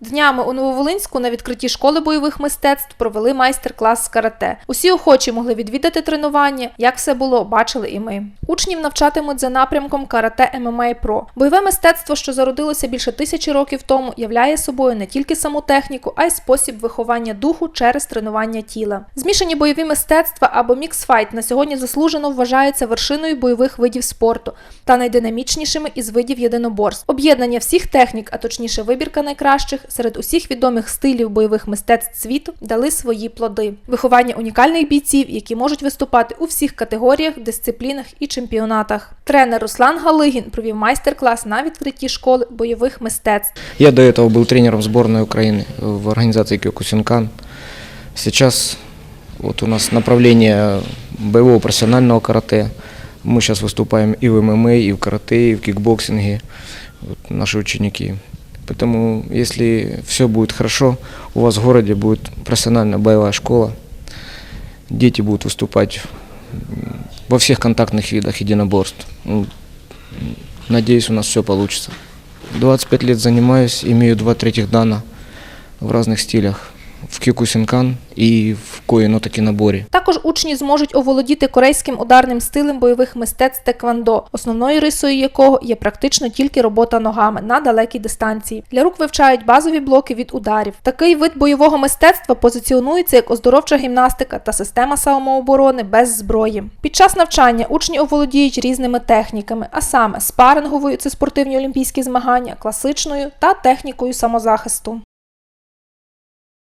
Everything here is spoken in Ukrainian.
Днями у Нововолинську на відкритті школи бойових мистецтв провели майстер-клас з карате. Усі охочі могли відвідати тренування. Як все було, бачили і ми. Учнів навчатимуть за напрямком карате ММА Про. Бойове мистецтво, що зародилося більше тисячі років тому, являє собою не тільки саму техніку, а й спосіб виховання духу через тренування тіла. Змішані бойові мистецтва або міксфайт на сьогодні заслужено вважаються вершиною бойових видів спорту та найдинамічнішими із видів єдиноборств. Об'єднання всіх технік, а точніше вибірка найкращих серед усіх відомих стилів бойових мистецтв світу дали свої плоди. Виховання унікальних бійців, які можуть виступати у всіх категоріях, дисциплінах і чемпіонатах. Тренер Руслан Галигін провів майстер-клас на відкритті школи бойових мистецтв. Я до этого был тренером сборной Украины в организации Кёкусинкан. Сейчас вот у нас направление боевого профессионального карате. Мы сейчас выступаем и в ММА, и в карате, и в кикбоксинге, вот наши ученики. Поэтому, если все будет хорошо, у вас в городе будет профессиональная боевая школа. Дети будут выступать во всех контактных видах единоборств. Ну, Надеюсь, у нас все получится. 25 лет занимаюсь, имею два третьих дана в разных стилях. В кикусинкан и в коино таки наборе. Також учні зможуть оволодіти корейським ударним стилем бойових мистецтв теквандо, основною рисою якого є практично тільки робота ногами на далекій дистанції. Для рук вивчають базові блоки від ударів. Такий вид бойового мистецтва позиціонується як оздоровча гімнастика та система самооборони без зброї. Під час навчання учні оволодіють різними техніками, а саме спаринговою це спортивні олімпійські змагання, класичною та технікою самозахисту.